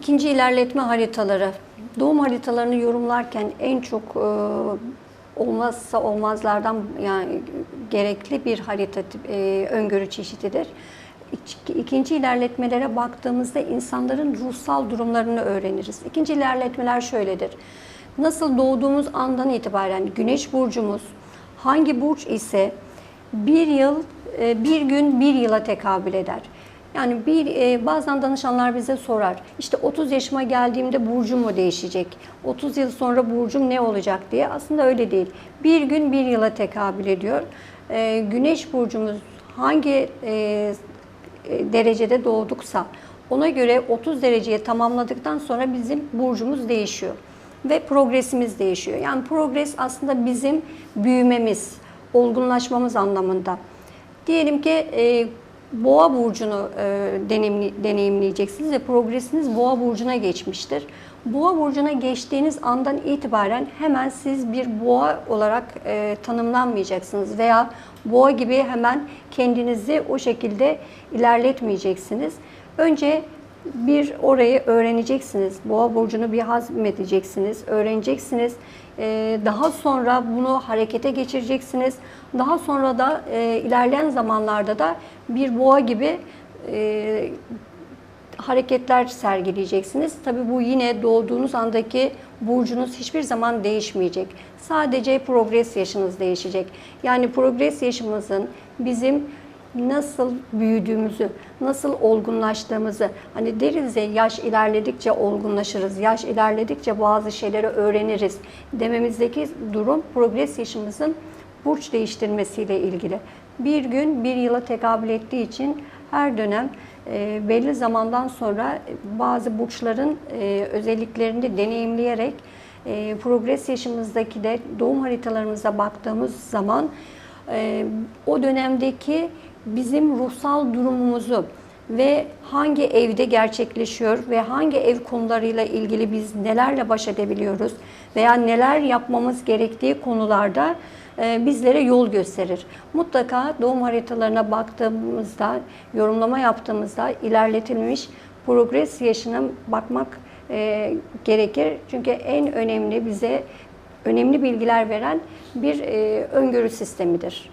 İkinci ilerletme haritaları. Doğum haritalarını yorumlarken en çok e, olmazsa olmazlardan yani gerekli bir harita e, öngörü çeşididir. İk- İkinci ilerletmelere baktığımızda insanların ruhsal durumlarını öğreniriz. İkinci ilerletmeler şöyledir. Nasıl doğduğumuz andan itibaren güneş burcumuz hangi burç ise bir yıl, e, bir gün bir yıla tekabül eder. Yani bir e, bazen danışanlar bize sorar. İşte 30 yaşıma geldiğimde burcum mu değişecek? 30 yıl sonra burcum ne olacak diye. Aslında öyle değil. Bir gün bir yıla tekabül ediyor. E, Güneş burcumuz hangi e, derecede doğduksa ona göre 30 dereceye tamamladıktan sonra bizim burcumuz değişiyor ve progresimiz değişiyor. Yani progres aslında bizim büyümemiz, olgunlaşmamız anlamında. Diyelim ki e, Boğa burcunu e, deneyimli- deneyimleyeceksiniz ve progresiniz Boğa burcuna geçmiştir. Boğa burcuna geçtiğiniz andan itibaren hemen siz bir boğa olarak e, tanımlanmayacaksınız veya boğa gibi hemen kendinizi o şekilde ilerletmeyeceksiniz. Önce bir orayı öğreneceksiniz. Boğa burcunu bir hazmedeceksiniz, öğreneceksiniz. Ee, daha sonra bunu harekete geçireceksiniz. Daha sonra da e, ilerleyen zamanlarda da bir boğa gibi e, hareketler sergileyeceksiniz. Tabii bu yine doğduğunuz andaki burcunuz hiçbir zaman değişmeyecek. Sadece progres yaşınız değişecek. Yani progres yaşımızın bizim nasıl büyüdüğümüzü, nasıl olgunlaştığımızı, hani deriz ya yaş ilerledikçe olgunlaşırız, yaş ilerledikçe bazı şeyleri öğreniriz dememizdeki durum progres yaşımızın burç değiştirmesiyle ilgili. Bir gün bir yıla tekabül ettiği için her dönem e, belli zamandan sonra bazı burçların e, özelliklerini deneyimleyerek e, progres yaşımızdaki de doğum haritalarımıza baktığımız zaman e, o dönemdeki bizim ruhsal durumumuzu ve hangi evde gerçekleşiyor ve hangi ev konularıyla ilgili biz nelerle baş edebiliyoruz veya neler yapmamız gerektiği konularda bizlere yol gösterir. Mutlaka doğum haritalarına baktığımızda, yorumlama yaptığımızda ilerletilmiş progres yaşına bakmak e, gerekir. Çünkü en önemli bize önemli bilgiler veren bir e, öngörü sistemidir.